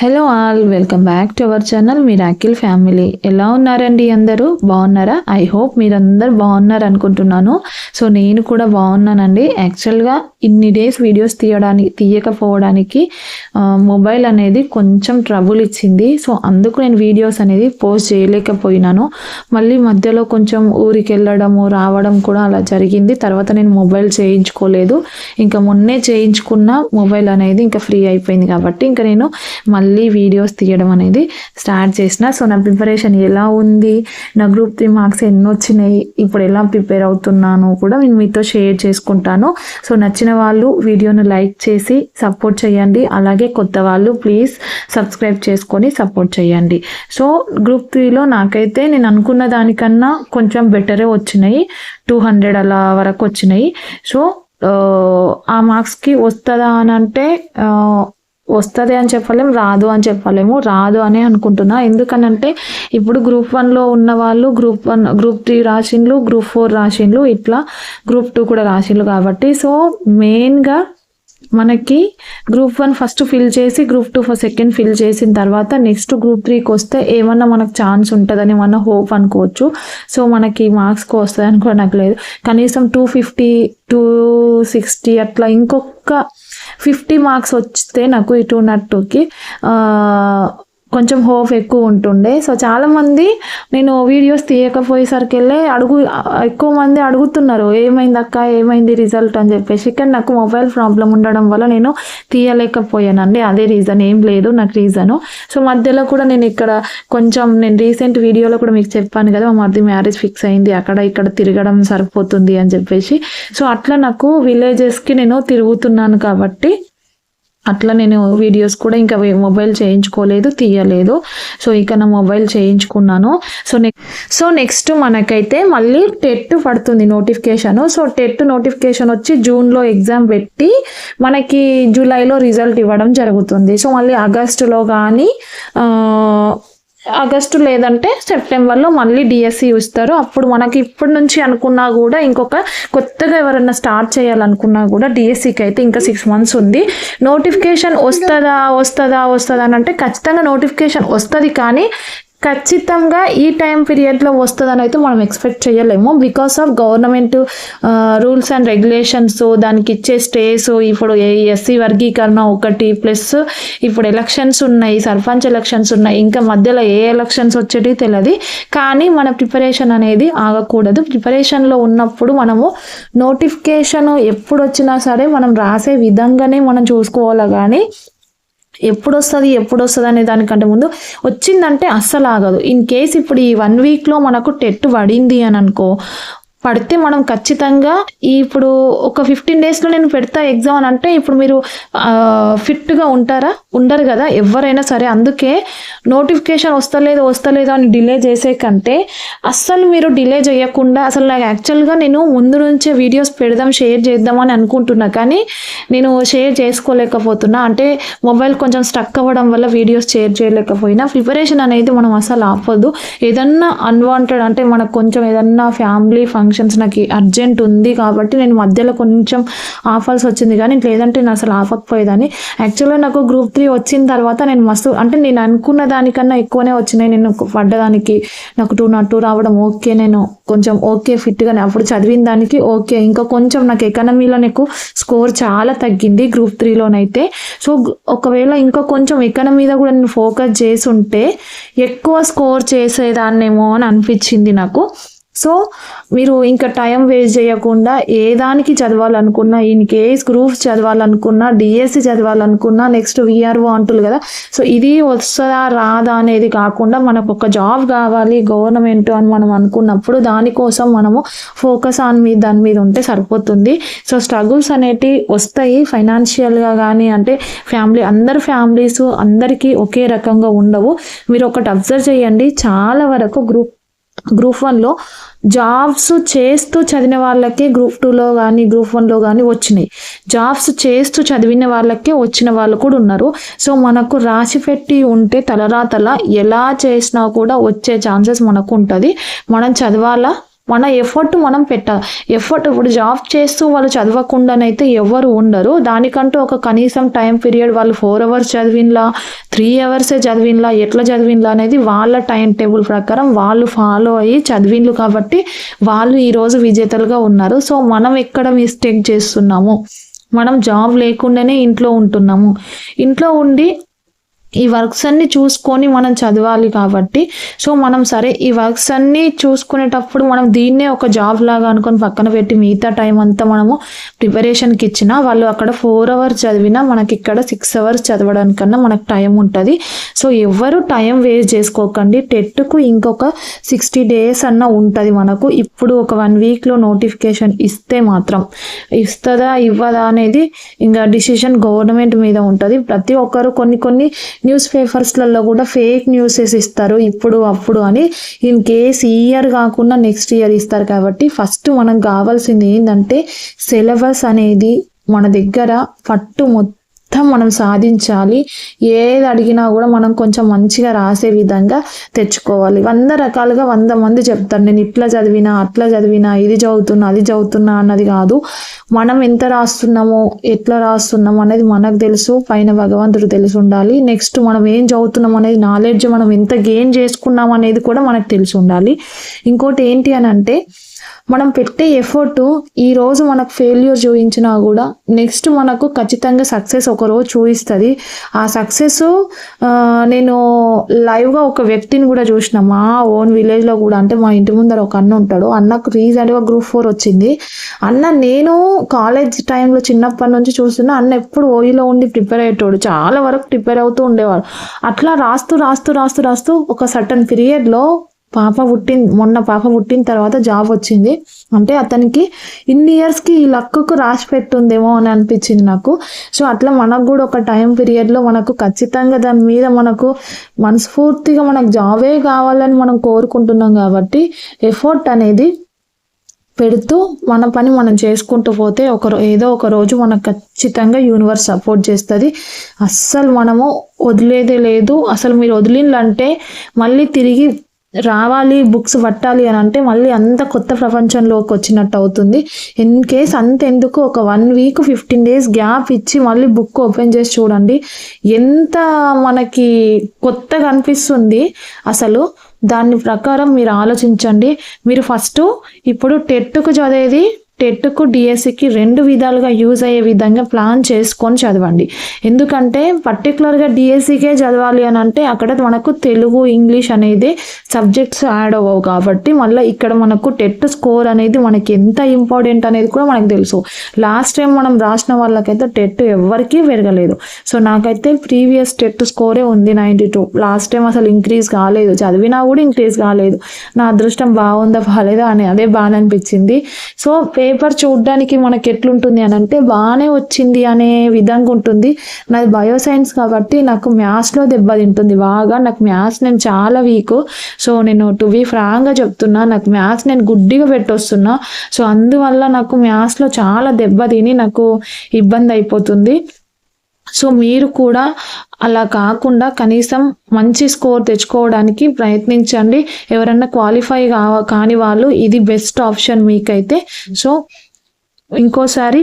Hello all welcome back to our channel miracle family ఎలా ఉన్నారండి అందరూ? బాగున్నారా? ఐ హోప్ మీరందరూ బాగున్నారు అనుకుంటున్నాను. సో నేను కూడా బాగున్నానండి. యాక్చువల్గా ఇన్ని డేస్ వీడియోస్ తీయడానికి తీయకపోవడానికి మొబైల్ అనేది కొంచెం ట్రబుల్ ఇచ్చింది. సో అందుకు నేను వీడియోస్ అనేది పోస్ట్ చేయలేకపోయినాను. మళ్ళీ మధ్యలో కొంచెం ఊరికి వెళ్ళడము రావడం కూడా అలా జరిగింది. తర్వాత నేను మొబైల్ చేయించుకోలేదు. ఇంకా మొన్నే చేయించుకున్న మొబైల్ అనేది ఇంకా ఫ్రీ అయిపోయింది కాబట్టి ఇంకా నేను మళ్ళీ మళ్ళీ వీడియోస్ తీయడం అనేది స్టార్ట్ చేసిన. సో నా ప్రిపరేషన్ ఎలా ఉంది? నా గ్రూప్ త్రీ మార్క్స్ ఎన్ని వచ్చినాయి ఇప్పుడు ఎలా ప్రిపేర్ అవుతున్నాను కూడా నేను మీతో షేర్ చేసుకుంటాను. సో నచ్చిన వాళ్ళు వీడియోను లైక్ చేసి సపోర్ట్ చేయండి. అలాగే కొత్త వాళ్ళు ప్లీజ్ సబ్స్క్రైబ్ చేసుకొని సపోర్ట్ చేయండి. సో గ్రూప్ త్రీలో నాకైతే నేను అనుకున్న దానికన్నా కొంచెం బెటరే వచ్చినాయి. టూ హండ్రెడ్ అలా వరకు వచ్చినాయి. సో ఆ, మార్క్స్కి వస్తుందా అని అంటే వస్తుంది అని చెప్పలేము రాదు అని చెప్పలేము. రాదు అనే అనుకుంటున్నా. ఎందుకనంటే ఇప్పుడు గ్రూప్ వన్లో ఉన్న వాళ్ళు గ్రూప్ వన్ గ్రూప్ త్రీ రాసిండ్లు గ్రూప్ ఫోర్ రాసిండ్లు ఇట్లా గ్రూప్ టూ కూడా రాసిండ్లు కాబట్టి సో మెయిన్గా మనకి గ్రూప్ వన్ ఫస్ట్ ఫిల్ చేసి గ్రూప్ టూ సెకండ్ ఫిల్ చేసిన తర్వాత నెక్స్ట్ గ్రూప్ త్రీకి వస్తే ఏమన్నా మనకు ఛాన్స్ ఉంటుందని మన హోప్ అనుకోవచ్చు. సో మనకి మార్క్స్కి వస్తుంది అనుకో నాకు లేదు. కనీసం టూ ఫిఫ్టీ టూ సిక్స్టీ అట్లా ఇంకొక ఫిఫ్టీ మార్క్స్ వస్తే నాకు ఈ టూ నాట్ టూకి కొంచెం హోప్ ఎక్కువ ఉంటుండే. సో చాలామంది నేను వీడియోస్ తీయకపోయేసరికి వెళ్ళి అడుగు ఎక్కువ మంది అడుగుతున్నారు ఏమైంది అక్క? ఏమైంది రిజల్ట్? అని చెప్పేసి. కానీ నాకు మొబైల్ ప్రాబ్లం ఉండడం వల్ల నేను తీయలేకపోయానండి. అదే రీజన్ ఏం లేదు నాకు రీజను. సో మధ్యలో కూడా నేను ఇక్కడ కొంచెం నేను రీసెంట్ వీడియోలో కూడా మీకు చెప్పాను కదా మా మధ్య మ్యారేజ్ ఫిక్స్ అయింది అక్కడ ఇక్కడ తిరగడం సరిపోతుంది అని చెప్పేసి. సో అట్లా నాకు విలేజెస్కి నేను తిరుగుతున్నాను కాబట్టి అట్లా నేను వీడియోస్ కూడా ఇంకా మొబైల్ చేయించుకోలేదు తీయలేదు. సో ఇక నా మొబైల్ చేయించుకున్నాను. సో నెక్స్ట్ సో నెక్స్ట్ మనకైతే మళ్ళీ టెట్ పడుతుంది నోటిఫికేషన్ సో టెట్ నోటిఫికేషన్ వచ్చి జూన్లో ఎగ్జామ్ పెట్టి మనకి జూలైలో రిజల్ట్ ఇవ్వడం జరుగుతుంది. సో మళ్ళీ ఆగస్టులో కానీ ఆగస్టు లేదంటే సెప్టెంబర్లో మళ్ళీ డిఎస్సి ఇస్తారు. అప్పుడు మనకి ఇప్పటి నుంచి అనుకున్నా కూడా ఇంకొక కొత్తగా ఎవరైనా స్టార్ట్ చేయాలనుకున్నా కూడా డిఎస్సికి అయితే ఇంకా సిక్స్ మంత్స్ ఉంది. నోటిఫికేషన్ వస్తుందా వస్తుందా వస్తుందా అని అంటే ఖచ్చితంగా నోటిఫికేషన్ వస్తుంది కానీ ఖచ్చితంగా ఈ టైం పీరియడ్లో వస్తుందని అయితే మనం ఎక్స్పెక్ట్ చేయలేము. Because of government rules and regulations దానికి ఇచ్చే స్టేస్ ఇప్పుడు ఎస్సీ వర్గీకరణ ఒకటి ప్లస్ ఇప్పుడు ఎలక్షన్స్ ఉన్నాయి సర్పంచ్ ఎలక్షన్స్ ఉన్నాయి ఇంకా మధ్యలో ఏ ఎలక్షన్స్ వచ్చేటి తెలియదు కానీ మన ప్రిపరేషన్ అనేది ఆగకూడదు. ప్రిపరేషన్లో ఉన్నప్పుడు మనము నోటిఫికేషన్ ఎప్పుడు వచ్చినా సరే మనం రాసే విధంగానే మనం చూసుకోవాలి. కానీ ఎప్పుడు వస్తుంది ఎప్పుడు వస్తుంది అనే దానికంటే ముందు వచ్చిందంటే అస్సలు ఆగదు ఇన్ కేస్ ఇప్పుడు ఈ వన్ వీక్లో మనకు టెట్ పడింది అని అనుకో పడితే మనం ఖచ్చితంగా ఇప్పుడు ఒక ఫిఫ్టీన్ డేస్లో నేను పెడతా ఎగ్జామ్ అని అంటే ఇప్పుడు మీరు ఫిట్గా ఉంటారా? ఉండరు కదా ఎవరైనా సరే. అందుకే నోటిఫికేషన్ వస్తలేదు వస్తలేదు అని డిలే చేసే కంటే అస్సలు మీరు డిలే చేయకుండా అసలు నాకు యాక్చువల్గా నేను ముందు నుంచే వీడియోస్ పెడదాం షేర్ చేద్దాం అని అనుకుంటున్నా కానీ నేను షేర్ చేసుకోలేకపోతున్నా. అంటే మొబైల్ కొంచెం స్టక్ అవ్వడం వల్ల వీడియోస్ షేర్ చేయలేకపోయినా ప్రిపరేషన్ అనేది మనం అసలు ఆపొద్దు. ఏదన్నా అన్వాంటెడ్ అంటే మనకు కొంచెం ఏదన్నా ఫ్యామిలీ ఫంక్షన్ ఫంక్షన్స్ నాకు అర్జెంట్ ఉంది కాబట్టి నేను మధ్యలో కొంచెం ఆఫర్స్ వచ్చింది కానీ లేదంటే నేను అసలు ఆపకపోయేదాన్ని. యాక్చువల్గా నాకు గ్రూప్ త్రీ వచ్చిన తర్వాత నేను మస్తు అంటే నేను అనుకున్న దానికన్నా ఎక్కువనే వచ్చినాయి. నేను పడ్డదానికి నాకు టూ నాట్ టూ రావడం ఓకే నేను కొంచెం ఓకే ఫిట్గానే అప్పుడు చదివిన దానికి ఓకే ఇంకా కొంచెం నాకు ఎకనమీలో నాకు స్కోర్ చాలా తగ్గింది గ్రూప్ త్రీలోనైతే సో ఒకవేళ ఇంకా కొంచెం ఎకనమీ మీద కూడా నేను ఫోకస్ చేసి ఉంటే ఎక్కువ స్కోర్ చేసేదాన్నేమో అని అనిపించింది నాకు. సో మీరు ఇంకా టైం వేస్ట్ చేయకుండా ఏ దానికి చదవాలనుకున్నా ఇన్ కేస్ గ్రూప్స్ చదవాలనుకున్నా డిఎస్సి చదవాలనుకున్నా నెక్స్ట్ విఆర్ఓ అంటులు కదా. సో ఇది వస్తుందా రాదా అనేది కాకుండా మనకు ఒక జాబ్ కావాలి గవర్నమెంట్ అని మనం అనుకున్నప్పుడు దానికోసం మనము ఫోకస్ ఆన్ మీద దాని మీద ఉంటే సరిపోతుంది. సో స్ట్రగుల్స్ అనేటివి వస్తాయి ఫైనాన్షియల్గా కానీ అంటే ఫ్యామిలీ అందరు ఫ్యామిలీస్ అందరికీ ఒకే రకంగా ఉండవు. మీరు ఒకటి అబ్జర్వ్ చేయండి చాలా వరకు గ్రూప్ గ్రూప్ వన్లో జాబ్స్ చేస్తూ చదివిన వాళ్ళకే గ్రూప్ టూలో కానీ గ్రూప్ వన్లో కానీ వచ్చినాయి. జాబ్స్ చేస్తూ చదివిన వాళ్ళకే వచ్చిన వాళ్ళు కూడా ఉన్నారు. సో మనకు రాసి పెట్టి ఉంటే తలరాతల ఎలా చేసినా కూడా వచ్చే ఛాన్సెస్ మనకు ఉంటుంది. మనం చదవాలా? మన ఎఫర్ట్ మనం పెట్టాలి ఎఫర్ట్ ఇప్పుడు జాబ్ చేస్తూ వాళ్ళు చదవకుండానైతే ఎవరు ఉండరు. దానికంటూ ఒక కనీసం టైం పీరియడ్ వాళ్ళు ఫోర్ అవర్స్ చదివినలా త్రీ అవర్సే చదివినలా ఎట్లా చదివినలా అనేది వాళ్ళ టైం టేబుల్ ప్రకారం వాళ్ళు ఫాలో అయ్యి చదివిండ్లు కాబట్టి వాళ్ళు ఈరోజు విజేతలుగా ఉన్నారు. సో మనం ఎక్కడ మిస్టేక్ చేస్తున్నాము? మనం జాబ్ లేకుండానే ఇంట్లో ఉంటున్నాము. ఇంట్లో ఉండి ఈ వర్క్స్ అన్ని చూసుకొని మనం చదవాలి కాబట్టి సో మనం సరే ఈ వర్క్స్ అన్ని చూసుకునేటప్పుడు మనం దీన్నే ఒక జాబ్ లాగా అనుకొని పక్కన పెట్టి మిగతా టైం అంతా మనము ప్రిపరేషన్కి ఇచ్చినా వాళ్ళు అక్కడ ఫోర్ అవర్స్ చదివినా మనకి ఇక్కడ సిక్స్ అవర్స్ చదవడానికన్నా మనకు టైం ఉంటుంది. సో ఎవరు టైం వేస్ట్ చేసుకోకండి. టెట్కు ఇంకొక సిక్స్టీ డేస్ అన్న ఉంటుంది మనకు. ఇప్పుడు ఒక వన్ వీక్లో నోటిఫికేషన్ ఇస్తే మాత్రం ఇస్తుందా ఇవ్వదా అనేది ఇంకా డిసిషన్ గవర్నమెంట్ మీద ఉంటుంది. ప్రతి ఒక్కరు కొన్ని కొన్ని న్యూస్ పేపర్స్లలో కూడా ఫేక్ న్యూసెస్ ఇస్తారు ఇప్పుడు అప్పుడు అని. ఇన్ కేస్ ఈ ఇయర్ కాకుండా నెక్స్ట్ ఇయర్ ఇస్తారు కాబట్టి ఫస్ట్ మనకు కావాల్సింది ఏంటంటే సిలబస్ అనేది మన దగ్గర పట్టు మొత్తం మనం సాధించాలి. ఏది అడిగినా కూడా మనం కొంచెం మంచిగా రాసే విధంగా తెచ్చుకోవాలి. వంద రకాలుగా వంద మంది చెప్తారు. నేను ఇట్లా చదివినా అట్లా చదివినా ఇది చదువుతున్నా అది చదువుతున్నా అన్నది కాదు. మనం ఎంత రాస్తున్నామో ఎట్లా రాస్తున్నాం అనేది మనకు తెలుసు. పైన భగవంతుడు తెలిసి ఉండాలి. నెక్స్ట్ మనం ఏం చదువుతున్నాం అనేది నాలెడ్జ్ మనం ఎంత గెయిన్ చేసుకున్నాం అనేది కూడా మనకు తెలిసి ఉండాలి. ఇంకోటి ఏంటి అని అంటే మనం పెట్టే ఎఫర్ట్ ఈ రోజు మనకు ఫెయిల్యూర్ చూపించినా కూడా నెక్స్ట్ మనకు ఖచ్చితంగా సక్సెస్ ఒక రోజు చూపిస్తుంది. ఆ సక్సెస్ నేను లైవ్గా ఒక వ్యక్తిని కూడా చూసిన మా ఓన్ విలేజ్లో కూడా అంటే మా ఇంటి ముందర ఒక అన్న ఉంటాడు. అన్నకు రీసెంట్గా గ్రూప్ ఫోర్ వచ్చింది. అన్న నేను కాలేజ్ టైంలో చిన్నప్పటి నుంచి చూస్తున్నా అన్న ఎప్పుడు ఓయిలో ఉండి ప్రిపేర్ అయ్యేటోడు. చాలా వరకు ప్రిపేర్ అవుతూ ఉండేవాడు. అట్లా రాస్తూ రాస్తూ రాస్తూ రాస్తూ ఒక సర్టన్ పీరియడ్లో పాప పుట్టిన మొన్న పాప పుట్టిన తర్వాత జాబ్ వచ్చింది. అంటే అతనికి ఇన్ని ఇయర్స్కి ఈ లక్కుకు రాసి పెట్టుందేమో అని అనిపించింది నాకు. సో అట్లా మనకు కూడా ఒక టైం పీరియడ్లో మనకు ఖచ్చితంగా దాని మీద మనకు మనస్ఫూర్తిగా మనకు జాబే కావాలని మనం కోరుకుంటున్నాం కాబట్టి ఎఫర్ట్ అనేది పెడుతూ మన పని మనం చేసుకుంటూ పోతే ఒక ఏదో ఒక రోజు మనకు ఖచ్చితంగా యూనివర్స్ సపోర్ట్ చేస్తుంది. అస్సలు మనము వదిలేదే లేదు. అసలు మీరు వదిలిందంటే మళ్ళీ తిరిగి రావాలి బుక్స్ పట్టాలి అని అంటే మళ్ళీ అంత కొత్త ప్రపంచంలోకి వచ్చినట్టు అవుతుంది. ఇన్ కేస్ అంతెందుకు ఒక one week fifteen days gap ఇచ్చి మళ్ళీ బుక్ ఓపెన్ చేసి చూడండి. ఎంత మనకి కొత్తగా అనిపిస్తుంది అసలు. దాని ప్రకారం మీరు ఆలోచించండి. మీరు ఫస్ట్ ఇప్పుడు టెట్కు చదివేది టెట్కు డిఎస్సికి రెండు విధాలుగా యూజ్ అయ్యే విధంగా ప్లాన్ చేసుకొని చదవండి. ఎందుకంటే పర్టికులర్గా డిఎస్సికే చదవాలి అని అంటే అక్కడ మనకు తెలుగు ఇంగ్లీష్ అనేది సబ్జెక్ట్స్ యాడ్ అవ్వవు కాబట్టి మళ్ళీ ఇక్కడ మనకు టెట్ స్కోర్ అనేది మనకి ఎంత ఇంపార్టెంట్ అనేది కూడా మనకు తెలుసు. లాస్ట్ టైం మనం రాసిన వాళ్ళకైతే టెట్ ఎవరికీ పెరగలేదు. సో నాకైతే ప్రీవియస్ టెట్ స్కోరే ఉంది నైంటీ టూ. లాస్ట్ టైం అసలు ఇంక్రీజ్ కాలేదు. చదివినా కూడా ఇంక్రీజ్ కాలేదు. నా అదృష్టం బాగుందా బాగాలేదా అని అదే బాగా అనిపించింది. సో పేపర్ చూడడానికి మనకి ఎట్లుంటుంది అని అంటే బాగానే వచ్చింది అనే విధంగా ఉంటుంది. నాది బయో సైన్స్ కాబట్టి నాకు మ్యాథ్స్లో దెబ్బతింటుంది బాగా. నాకు మ్యాథ్స్ నేను చాలా వీక్. సో నేను టు బీ ఫ్రాంక్గా చెప్తున్నా నాకు మ్యాథ్స్ నేను గుడ్డిగా పెట్టొస్తున్నా. సో అందువల్ల నాకు మ్యాథ్స్లో చాలా దెబ్బతిని నాకు ఇబ్బంది అయిపోతుంది. సో మీరు కూడా అలా కాకుండా కనీసం మంచి స్కోర్ తెచ్చుకోవడానికి ప్రయత్నించండి. ఎవరన్నా క్వాలిఫై కావ కాని వాళ్ళు ఇది బెస్ట్ ఆప్షన్ మీకైతే. సో ఇంకోసారి